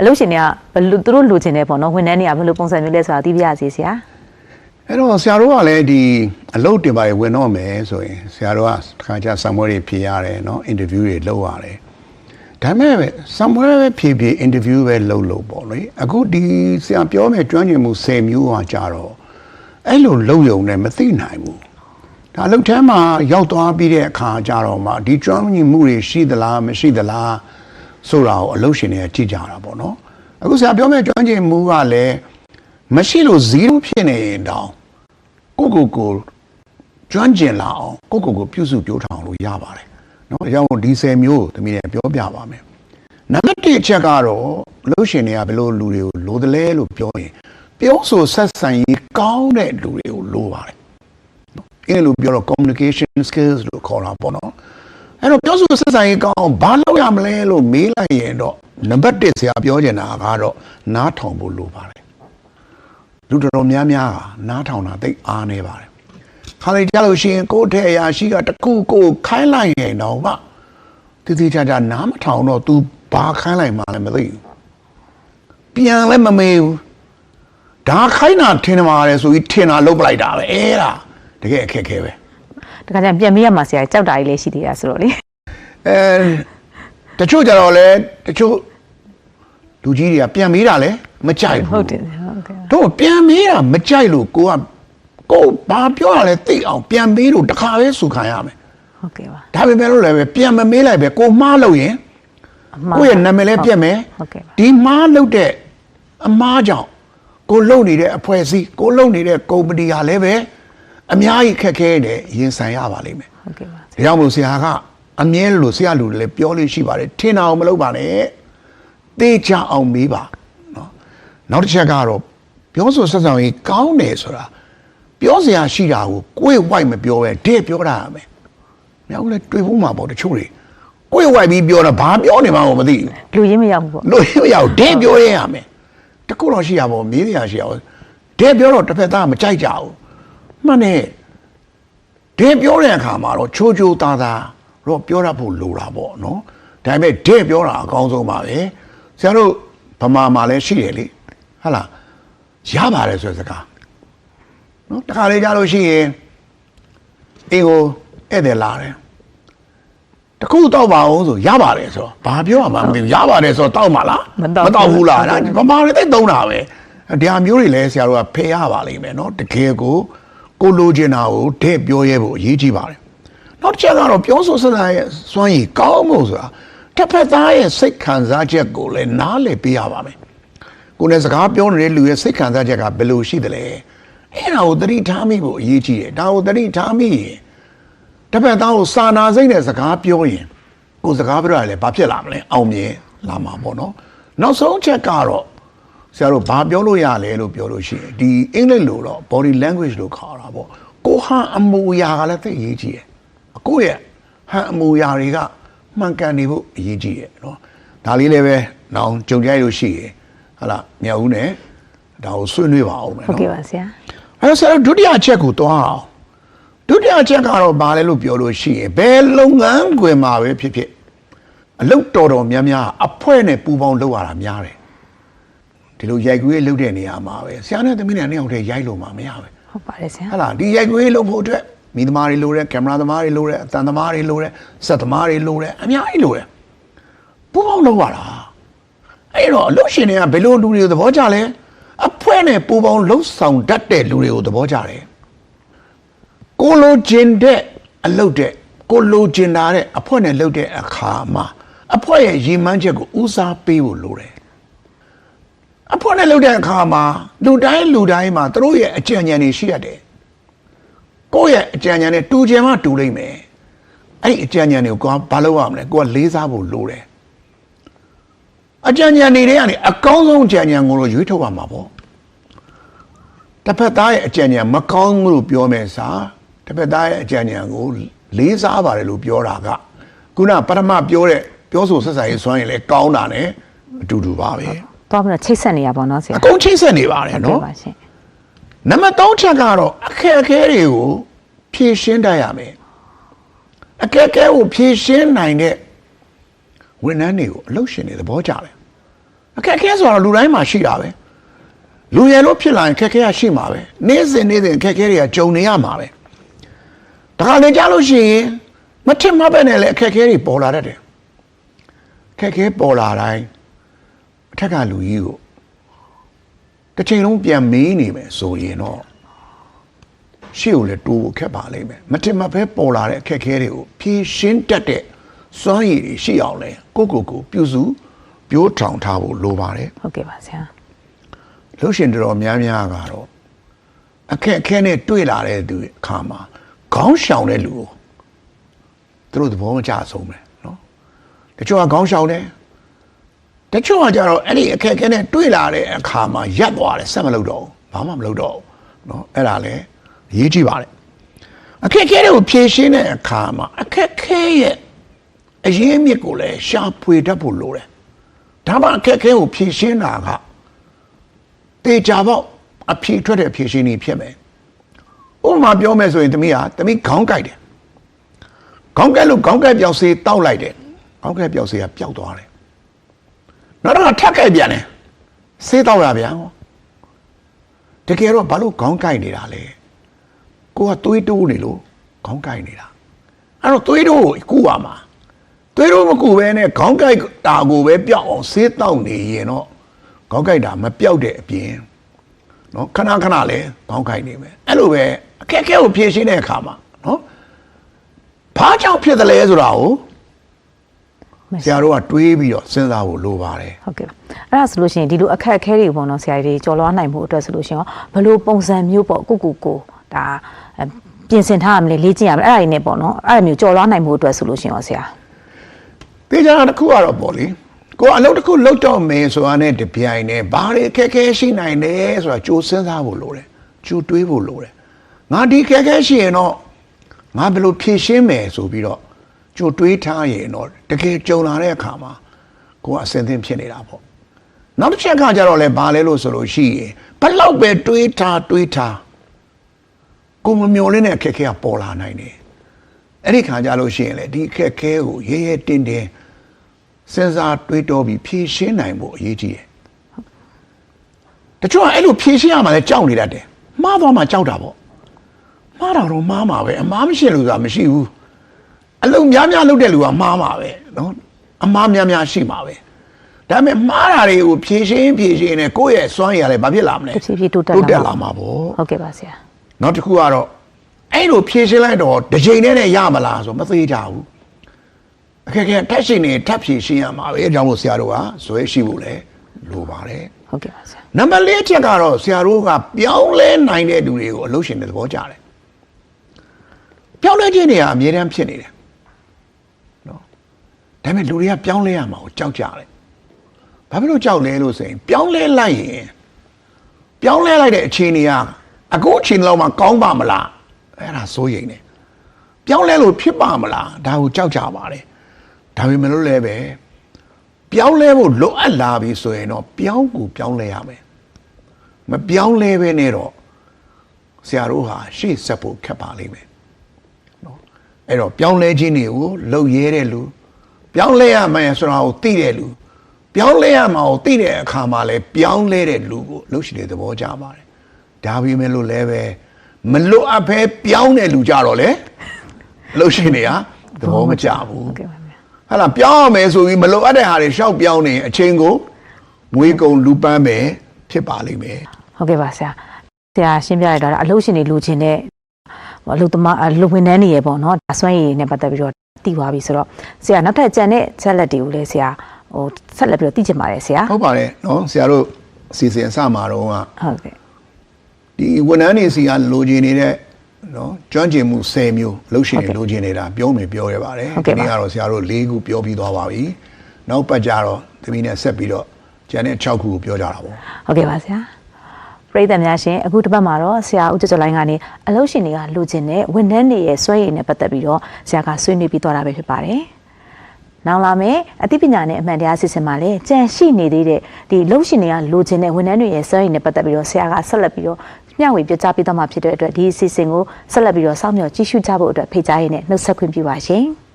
အလုပ်ရှင်တွေကဘယ်လိုသူတို့လိုချင်တယ်ပေါ့နော်ဝန်ထမ်းတွေကဘယ်လိုပုံစံမျိုးလဲဆိုတာသိပြရစီဆရာ အဲ့တော့ဆရာတို့ကလည်းဒီအလုပ်တင်ပါရဝင်တော့မယ်ဆိုရင်ဆရာတို့ကတစ်ခါကျဆမ်မွဲတွေဖြေရတယ်เนาะအင်တာဗျူးတွေလုပ်ရတယ်ဒါပေမဲ့ဆမ်မွဲပဲဖြေဖြေအင်တာဗျူးပဲလုပ်လို့ပေါ့လေအခုဒီဆရာပြောမယ်ကျွမ်းကျင်မှု10မျိုးဟာကြတော့အဲ့လိုလုပ်ယုံနဲ့မသိနိုင်ဘူးဒါအလုပ်ထဲမှာရောက်သွားပြီးတဲ့အခါကျတော့မှဒီကျွမ်းကျင်မှုတွေရှိသလားမရှိသလား ဆိုတာကိုအလုပ်ရှင်တွေကကြည့်ကြတာပေါ့နော်အခုဆရာပြောမဲ့ကြွမ်းကျင်မှုကလည်းမရှိလို့ဇီးလို့ဖြစ်နေရင်တောင်ကိုကိုကိုကျွမ်းကျင်လာအောင်ကိုကိုကိုပြုစုပြောထောင်လို့ရပါတယ်နော်အကြောင်းဒီ10မျိုးသမီးတွေပြောပြပါမယ်နံပါတ်1ချက်ကတော့လို့ရှင်တွေကဘယ်လိုလူတွေကိုလိုတယ်လဲလို့ပြောရင်ပြောဆိုဆက်ဆံရေးကောင်းတဲ့လူတွေကိုလိုပါတယ်အဲ့လိုပြောတော့ communication skills လို့ခေါ်တာပေါ့နော် အဲ့တော့ပြောဆိုဆက်ဆံရေးကောင်းအောင်ဘာလုပ်ရမလဲလို့မေးလိုက်ရင်တော့နံပါတ်1ဆရာပြောချင်တာကတော့နားထောင်ဖို့လိုပါတယ်လူတော်တော်များများဟာနားထောင်တာသိပ်အားနေပါတယ်ခါလေကြလို့ရှိရင်ကိုယ့်ထဲအရာရှိကတစ်ခုကိုယ်ခိုင်းလိုက်ရင်တော့မှတည်တည်ချာချာနားမထောင်တော့ तू ဘာခိုင်းလိုက်မှလည်းမသိဘူးပြန်လည်းမမေးဘူးဒါခိုင်းတာထင်မှာလေဆိုပြီးထင်တာလုပ်ပလိုက်တာပဲအဲ့ဒါတကယ်အခက်အခဲပဲ တခါကျရင်ပြန်မေးရမှာဆရာကြောက်တာကြီးလည်းရှိသေးတာဆိုတော့လေအဲတချို့ကြတော့လေတချို့လူကြီးတွေကပြန်မေးတာလေမကြိုက်ဘူးဟုတ်တယ်ဟုတ်ကဲ့တော့ပြန်မေးတာမကြိုက်လို့ကိုကကိုဘာပြောရလဲသိအောင်ပြန်မေးလို့တခါပဲစုခံရမယ်ဟုတ်ကဲ့ပါဒါပေမဲ့လို့လည်းပဲပြန်မမေးလိုက်ပဲကိုမှားလို့ရင်အမှားကိုယ့်ရဲ့နာမည်လည်းပြတ်မယ်ဟုတ်ကဲ့ပါဒီမှားလို့တဲ့အမားကြောင့်ကိုလုံနေတဲ့အဖွဲ့အစည်းကိုလုံနေတဲ့ကုမ္ပဏီဟာလည်းပဲ အများကြီးခက်ခဲတယ်ရင်ဆိုင်ရပါလိမ့်မယ်ဟုတ်ကဲ့ပါဒါကြောင့်မို့ဆရာကအမြဲလို့ဆရာလူတွေလည်းပြောလို့ရှိပါတယ်ထင်တာအောင်မလုပ်ပါနဲ့တေချာအောင်မေးပါနော်နောက်တစ်ချက်ကတော့ပြောဆိုဆက်ဆံရေးကောင်းတယ်ဆိုတာပြောစရာရှိတာကိုကိုယ့်ဝိုက်မပြောပဲတဲ့ပြောတာရမယ်မြောက်လည်းတွေ့ဖို့မှာပေါ့တချို့တွေကိုယ့်ဝိုက်ပြီးပြောတာဘာပြောနေမှကိုမသိဘူးလူရင်းမရောက်ဘူးပေါ့လို့ရအောင်တဲ့ပြောရရမယ်တခုတော့ရှိရပါဘောမေးစရာရှိရအောင်တဲ့ပြောတော့တစ်ဖက်သားမကြိုက်ကြဘူး မှန်တယ်ဒဲပြောတဲ့အခါမှာတော့ချိုးချိုးသားသားတော့ပြောရဖို့လိုတာပေါ့နော်ဒါပေမဲ့ဒဲပြောတာအကောင်းဆုံးပါပဲဆရာတို့ဗမာမှာလည်းရှိတယ်လေဟုတ်လားရပါတယ်ဆိုတဲ့စကားနော်တခါလေကြားလို့ရှိရင်အင်းကိုဧည့်သည်လာတယ်တခုတောက်ပါအောင်ဆိုရပါတယ်ဆိုတော့ဘာပြောရမှမသိဘူးရပါတယ်ဆိုတော့တောက်ပါလားမတောက်ဘူးလားဗမာတွေသိသုံးတာပဲတရားမျိုးတွေလည်းဆရာတို့ကဖယ်ရပါလိမ့်မယ်နော်တကယ်ကို ကိုလိုချင်တာကိုတဲ့ပြောရဲဖို့အရေးကြီးပါတယ်နောက်တစ်ချက်ကတော့ပြောဆိုဆက်ဆံရဲ့စွမ်းရည်ကောင်းဖို့ဆိုတာတစ်ဖက်သားရဲ့စိတ်ခံစားချက်ကိုလည်းနားလည်ပေးရပါမယ်ကိုယ်နဲ့စကားပြောနေတဲ့လူရဲ့စိတ်ခံစားချက်ကဘယ်လိုရှိသလဲအဲ့ဒါကိုသတိထားမိဖို့အရေးကြီးတယ်ဒါကိုသတိထားမိရင်တစ်ဖက်သားကိုစာနာစိတ်နဲ့စကားပြောရင်ကိုယ်စကားပြောရလဲဘာဖြစ်လာမလဲအောင်မြင်လာမှာပေါ့နော်နောက်ဆုံးအချက်ကတော့ ဆရာတို့ဘာပြောလို့ရလဲလို့ပြောလို့ရှိရင်ဒီအင်္ဂလိပ်လိုတော့ body language လို့ခေါ်တာပေါ့ကိုဟန်အမူအရာကလည်းသိအရေးကြီးတယ်ကိုယ့်ရဲ့ဟန်အမူအရာတွေကမှန်ကန်နေဖို့အရေးကြီးတယ်နော်ဒါလေးလည်းပဲနောင်ကြုံကြရလို့ရှိရင်ဟာလာမြောက်ဦးနဲ့ဒါကိုဆွေးနွေးပါအောင်မယ်ဟုတ်နော်ကဲ့ပါဆရာအဲတော့ဆရာတို့ဒုတိယအချက်ကိုတွားအောင်ဒုတိယအချက်ကတော့ဘာလဲလို့ပြောလို့ရှိရင်ဘယ်လုပ်ငန်းခွင်မှာပဲဖြစ်ဖြစ်အလုပ်တော်တော်များများအဖွဲ့နဲ့ပူးပေါင်းလုပ်ရတာများတယ် ဒီလိုရိုက်ကွေးလုပ်တဲ့နေရာမှာပဲဆရာနဲ့သမီးနဲ့နှစ်ယောက်တည်းရိုက်လို့မှမရပဲဟုတ်ပါတယ်ဆရာဟဟလားဒီရိုက်ကွေးလုပ်ဖို့အတွက်မိသမားတွေလိုတယ်ကင်မရာသမားတွေလိုတယ်အတန်သမားတွေလိုတယ်ဆက်သမားတွေလိုတယ်အများကြီးလိုတယ်ပူးပေါင်းလုပ်ရတာအဲ့တော့အလုပ်ရှင်တွေကဘယ်လိုလူတွေကိုသဘောကျလဲအဖွဲ့နဲ့ပူးပေါင်းလှုပ်ဆောင်တတ်တဲ့လူတွေကိုသဘောကျတယ်ကိုလိုချင်တဲ့အလုပ်တဲ့ကိုလိုချင်တာတဲ့အဖွဲ့နဲ့လုပ်တဲ့အခါမှာအဖွဲ့ရဲ့ရည်မှန်းချက်ကိုဦးစားပေးဖို့လိုတယ် အဖွဲ့နဲ့လုပ်တဲ့အခါမှာလူတိုင်းလူတိုင်းမှာသူတို့ရဲ့အကြံဉာဏ်တွေရှိရတယ်ကိုယ့်ရဲ့အကြံဉာဏ်နဲ့တူချင်မှတူလိမ့်မယ်အဲ့ဒီအကြံဉာဏ်တွေကိုကိုကဘာလုပ်ရမလဲကိုကလေးစားဖို့လိုတယ်အကြံဉာဏ်တွေထဲကနေအကောင်းဆုံးအကြံဉာဏ်ကိုလို့ရွေးထုတ်ရမှာပေါ့တစ်ဖက်သားရဲ့အကြံဉာဏ်မကောင်းဘူးလို့ပြောမယ်စာတစ်ဖက်သားရဲ့အကြံဉာဏ်ကိုလေးစားပါတယ်လို့ပြောတာကခုနပထမပြောတဲ့ပြောဆိုဆက်ဆံရေးစွမ်းရင်လည်းကောင်းတာ ਨੇ အတူတူပါပဲ တော့ပြီးတော့ချိတ်ဆက်နေရပါတော့ဆရာအကုန်ချိတ်ဆက်နေပါတယ်ဟုတ်နော်ကဲ့ပါရှင်နံပါတ်3ချက်ကတော့အခက်အခဲတွေကိုဖြေရှင်းတတ်ရမယ်အခက်အခဲကိုဖြေရှင်းနိုင်တဲ့ဝန်ထမ်းတွေကိုအလုပ်ရှင်တွေသဘောကျတယ်အခက်အခဲဆိုတော့လူတိုင်းမှာရှိတာပဲလူရယ်လို့ဖြစ်လာရင်အခက်အခဲကရှိမှာပဲနေ့စဉ်နေ့စဉ်အခက်အခဲတွေကကြုံနေရမှာပဲဒါကလည်းကြားလို့ရှိရင်မထင်မှတ်ပဲနဲ့လည်းအခက်အခဲတွေပေါ်လာတတ်တယ်အခက်အခဲပေါ်လာတိုင်းအ ထက်ကလူကြီးကိုတစ်ချိန်လုံးပြန်မေးနေမယ်ဆိုရင်တော့ရှေ့ကိုလည်းတိုးဖို့ခက်ပါလိမ့်မယ်မထင်မှတ်ပဲပေါ်လာတဲ့အခက်အခဲတွေကိုဖြေရှင်းတတ်တဲ့စွမ်းရည်တွေရှိအောင်လဲကိုယ့်ကိုယ်ကိုပြုစုပြိုးထောင်ထားဖို့လိုပါတယ် ဟုတ်ကဲ့ပါဆရာ လှုပ်ရှင်တော်တော်များများကတော့အခက်အခဲနဲ့တွေ့လာတဲ့သူအခါမှာခေါင်းရှောင်တဲ့လူကိုသူတို့သဘောမကျဆုံးပဲเนาะတချို့ကခေါင်းရှောင်တယ် တချို့ကကြတော့အဲ့ဒီအခက်အခဲနဲ့တွေ့လာတဲ့အခါမှာရပ်သွားတယ်ဆက်မလုပ်တော့ဘူးဘာမှမလုပ်တော့ဘူးเนาะအဲ့ဒါလည်းအရေးကြီးပါတယ်အခက်အခဲတွေကိုဖြေရှင်းတဲ့အခါမှာအခက်အခဲရဲ့အရေးအမြစ်ကိုလည်းရှာဖွေတတ်ဖို့လိုတယ်ဒါမှအခက်အခဲကိုဖြေရှင်းတာက တေချာပေါ့အဖြေထွက်တဲ့အဖြေရှင်းနည်းဖြစ်မယ်။ဥပမာပြောမယ်ဆိုရင်သမီးဟာသမီးခေါင်းကိုက်တယ်။ခေါင်းကိုက်လို့ခေါင်းကိုက်ပြောက်စေးတောက်လိုက်တယ်။ခေါင်းကိုက်ပြောက်စေးကပျောက်သွားတယ်။ နောက်တော့ထပ်ကိုက်ပြန်တယ်။စေးတောက်ရပြန်ဟော။တကယ်တော့ဘာလို့ခေါင်းကိုက်နေတာလဲ။ကိုကသွေးတိုးနေလို့ခေါင်းကိုက်နေတာ။အဲ့တော့သွေးတိုးကိုကူပါမှာ။သွေးတိုးမကူဘဲနဲ့ခေါင်းကိုက်တာကိုပဲပျောက်အောင်စေးတောက်နေရင်တော့ခေါင်းကိုက်တာမပြောက်တဲ့အပြင်နော်ခဏခဏလဲခေါင်းကိုက်နေမယ်အဲ့လိုပဲအခက်အခဲကိုဖြေရှင်းတဲ့အခါမှာနော်ဘာကြောင့်ဖြစ်တယ်လဲဆိုတာကိုမ ဆရာတို့ကတွေးပြီးတော့စဉ်းစားဖို့လိုပါတယ်ဟုတ်ကဲ့ပါအဲ့ဒါဆိုလို့ရှိရင်ဒီလိုအခက်အခဲတွေပေါ့နော်ဆရာကြီးတွေကြော်လွှားနိုင်မှုအတွက်ဆိုလို့ရှိရင်ရောဘယ်လိုပုံစံမျိုးပေါ့ကိုကိုကိုဒါအဲပြင်ဆင်ထားရမလဲလေ့ကျင့်ရမလဲအဲ့ဒါတွေနဲ့ပေါ့နော်အဲ့ဒါမျိုးကြော်လွှားနိုင်မှုအတွက်ဆိုလို့ရှိရင်ရောဆရာတေချာတစ်ခုကတော့ပေါ့လေကိုယ်အလုပ်တစ်ခုလုပ်တော့မယ်ဆိုတာနဲ့တပြိုင်တည်းဘာတွေအခက်အခဲရှိနိုင်တယ်ဆိုတာကြိုးစဉ်းစားဖို့လိုတယ်ကြိုးတွေးဖို့လိုတယ်ငါဒီအခက်အခဲရှိရင်တော့ငါဘယ်လိုဖြေရှင်းမယ်ဆိုပြီးတော့ ကြိုးတွေးထားရင်တော့တကယ်ကြုံလာတဲ့အခါမှာကိုယ်ကအဆင်သင့်ဖြစ်နေတာပေါ့နောက်တစ်ချက်ကကြတော့လဲဘာလဲလို့ဆိုလို့ရှိရင်ဘယ်လောက်ပဲတွေးထားတွေးထားကိုယ်မမျော်လင့်တဲ့အခက်အခဲကပေါ်လာနိုင်တယ်အဲ့ဒီခါကြလို့ရှိရင်လေဒီအခက်အခဲကိုရဲရဲတင်းတင်းစဉ်းစားတွေးတောပြီးဖြည့်ရှင်းနိုင်ဖို့အရေးကြီးတယ်။တချို့ကအဲ့လိုဖြည့်ရှင်းရမှလည်းကြောက်နေတတ်တယ်။မှားသွားမှကြောက်တာပေါ့။မှားတာတော့မှားမှာပဲအမှားမရှိလို့ဆိုတာမရှိဘူး။ အလုံးများများလုပ်တဲ့လူကမှားမှာပဲနော်။အမှားများများရှိမှာပဲ။ဒါပေမဲ့မှားတာတွေကိုဖြည့်ရှင်းဖြည့်ရှင်းနဲ့ကိုယ့်ရဲ့စွမ်းရည်ရတယ်ဘာဖြစ်လာမလဲတဖြည်းဖြည်းတိုးတက်တိုးတက်လာမှာပေါ့ဟုတ်ကဲ့ပါဆရာ။နောက်တစ်ခုကတော့အဲ့လိုဖြည့်ရှင်းလိုက်တော့တစ်ချိန်နဲ့နဲ့ရမလားဆိုမသေးကြဘူး။အခက်အခဲထက်ရှင်နေထပ်ဖြည့်ရှင်းရမှာပဲအကြောင်းလို့ဆရာတို့ကဇွဲရှိဖို့လဲလိုပါတယ်ဟုတ်ကဲ့ပါဆရာနံပါတ်၄အချက်ကတော့ဆရာတို့ကပြောင်းလဲနိုင်တဲ့လူတွေကိုအလုပ်ရှင်တဲ့သဘောကြတယ်ပြောင်းလဲခြင်းတွေကအမြဲတမ်းဖြစ်နေတယ်နော် ဒါပေမဲ့လူတွေကပြောင်းလဲရမှာကိုကြောက်ကြတယ်ဘာဖြစ်လို့ကြောက်လဲလို့ဆိုရင်ပြောင်းလဲလိုက်ရင်ပြောင်းလဲလိုက်တဲ့အခြေအနေကအခုအချိန်လောက်မှကောင်းပါမလားအဲ့ဒါစိုးရိမ်တယ်ပြောင်းလဲလို့ဖြစ်ပါမလားဒါကိုကြောက်ကြပါတယ်ဒါပေမဲ့လို့လည်းပဲပြောင်းလဲဖို့လိုအပ်လာပြီဆိုရင်တော့ပြောင်းကိုပြောင်းလဲရမယ်မပြောင်းလဲပဲနဲ့တော့ဆရာတို့ဟာရှေ့ဆက်ဖို့ခက်ပါလိမ့်မယ်နော်အဲ့တော့ပြောင်းလဲခြင်းတွေကိုလှုပ်ရဲတဲ့လူ ပြောင်းလဲရမယ်ဆိုတာကိုသိတဲ့လူပြောင်းလဲရမှာကိုသိတဲ့အခါမှာလဲပြောင်းလဲတဲ့လူကိုလှုပ်ရှင်တဲ့သဘောကြပါတယ်ဒါပေမဲ့လို့လည်းပဲမလွတ်အပ်ပဲပြောင်းတဲ့လူကြတော့လေလှုပ်ရှင်တွေကသဘောမကျဘူးဟုတ်ကဲ့ပါဆရာဟာလာပြောင်းရမယ်ဆိုပြီးမလိုအပ်တဲ့ဟာတွေရှောက်ပြောင်းနေရင်အချိန်ကိုမွေးကုန်လူပန်းပဲဖြစ်ပါလိမ့်မယ်ဟုတ်ကဲ့ပါဆရာဆရာရှင်းပြရတာအလုပ်ရှင်တွေလိုချင်တဲ့အလုပ်သမားအလုပ်ဝန်ထမ်းတွေရေပေါ့နော်ဒါစွမ်းရည်နဲ့ပတ်သက်ပြီးတော့ တည်သွားပြီဆိုတော့ဆရာနောက်ထပ်ကြံတဲ့ချက်လက်တွေကိုလည်းဆရာဟိုဆက်လက်ပြီးတော့တည်ချင်ပါတယ်ဆရာဟုတ်ပါတယ်နော်ဆရာတို့အစီအစဉ်အစမှာတော့ကဟုတ်ကဲ့ဒီဝန်ထမ်းတွေစီကလိုချင်နေတဲ့နော်ကျွမ်းကျင်မှု10မျိုးလှုပ်ရှင်တွေလိုချင်နေတာပြောမယ်ပြောရပါတယ်ဟုတ်ကဲ့ပါဒီနေ့ကတော့ဆရာတို့၄ခုပြောပြီးသွားပါပြီနောက်ပတ်ကြတော့သမီးနဲ့ဆက်ပြီးတော့ကျန်တဲ့6ခုကိုပြောကြတာပေါ့ဟုတ်ကဲ့ပါဆရာ ပရိသတ်များရှင်အခုတစ်ပတ်မှာတော့ဆရာဦးကျော်ကျော်လိုင်းကနေအလုပ်ရှင်တွေကလိုချင်တဲ့ဝန်ထမ်းတွေရဲ့စွမ်းရည်နဲ့ပတ်သက်ပြီးတော့ဆရာကဆွေးနွေးပြီးသွားတာပဲဖြစ်ပါတယ်။နောက်လာမယ့်အသိပညာနဲ့အမှန်တရားစစ်စင်မှာလည်းကြံရှိနေသေးတဲ့ဒီလုပ်ရှင်တွေကလိုချင်တဲ့ဝန်ထမ်းတွေရဲ့စွမ်းရည်နဲ့ပတ်သက်ပြီးတော့ဆရာကဆက်လက်ပြီးတော့မျှဝေပြကြားပေးသွားမှာဖြစ်တဲ့အတွက်ဒီအစီအစဉ်ကိုဆက်လက်ပြီးတော့စောင့်မျှော်ကြည့်ရှုကြဖို့အတွက်ဖိတ်ကြားရင်းနဲ့နှုတ်ဆက်ခွင့်ပြုပါရှင်။